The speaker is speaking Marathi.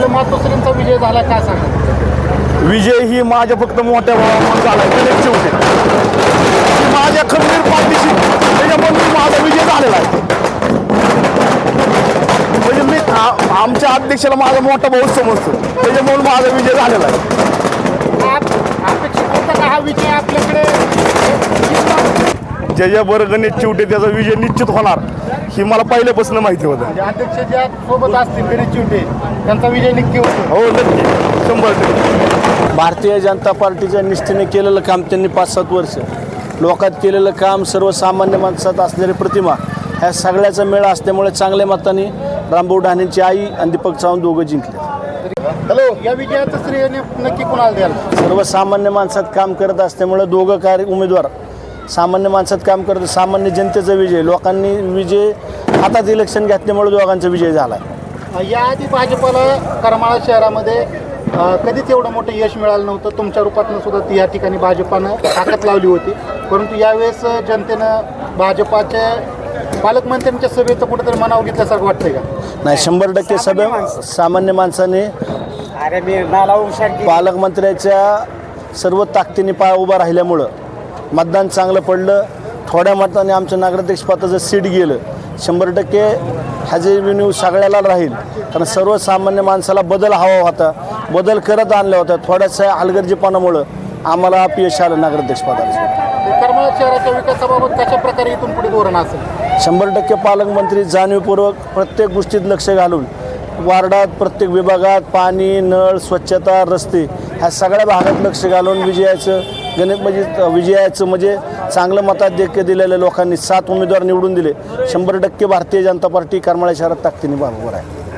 आपल्या मातोश्रींचा विजय झाला काय सांगा? विजय ही माझ्या फक्त मोठ्या भावामुळे झाला. गणेश चिवटे ही माझ्या खंबीर पाठीशी त्याच्यामुळे माझा विजय झालेला आहे. म्हणजे मी आमच्या अध्यक्षाला माझा मोठा भाऊ समजतो. त्याच्यामुळे माझा विजय झालेला आहे. होता हा विजय आपल्याकडे? गणेश चिवटे त्याचा विजय निश्चित होणार. ही मला पहिल्यापासून माहिती होतं. म्हणजे अध्यक्ष ज्या सोबत असतील गणेश चिवटे त्यांचा विजय नक्की होतो. हो नक्की. शंभर टक्के. भारतीय जनता पार्टीच्या निष्ठेने केलेलं काम त्यांनी पाच सात वर्ष. लोकात केलेलं काम सर्वसामान्य माणसात असलेली प्रतिमा ह्या सगळ्याचा मेळा असल्यामुळे चांगल्या मताने रामभाऊ डहाणेंची आई आणि दीपक चव्हाण दोघं जिंकले. हॅलो या विजयाचं श्रेय नक्की कोणाला द्याल? सर्वसामान्य माणसात काम करत असल्यामुळे दोघं कार्य उमेदवार सामान्य माणसात काम करत सामान्य जनतेचा विजय लोकांनी विजय हातात इलेक्शन घेतल्यामुळे दोघांचा विजय झाला. याआधी भाजपला करमाळा शहरामध्ये कधीच एवढं मोठं यश मिळालं नव्हतं. तुमच्या रूपातनं सुद्धा ती या ठिकाणी भाजपानं ताकद लावली होती. परंतु यावेळेस जनतेनं भाजपाच्या पालकमंत्र्यांच्या सभेचं कुठेतरी मनाव घेतल्यासारखं वाटतंय का? नाही शंभर टक्के सभे सामान्य माणसाने पालकमंत्र्याच्या सर्व ताकदीने पाय उभा राहिल्यामुळं मतदान चांगलं पडलं. थोड्या मताने आमच्या नगराध्यक्षपदाचं सीट गेलं. शंभर टक्के ह्याचे रिव्ह्यू सगळ्याला राहील. कारण सर्वसामान्य माणसाला बदल हवा होता. बदल करत आणला होता थोड्याशा हलगर्जीपणामुळं आम्हाला अपयश आलं नगराध्यक्षपदाचं ते करमाळा शहराच्या विकासाबाबत कशा प्रकारे इथून पुढे धोरण असेल? शंभर टक्के पालकमंत्री जाणीवपूर्वक प्रत्येक गोष्टीत लक्ष घालून वार्डात प्रत्येक विभागात पाणी नळ स्वच्छता रस्ते ह्या सगळ्या भागात लक्ष घालून विजयाचं गणित म्हणजे विजयाचं म्हणजे चांगलं मताधिक्य दिलेल्या लोकांनी सात उमेदवार निवडून दिले. शंभर टक्के भारतीय जनता पार्टी करमाळ्या शहरात ताकदीने बरोबर आहे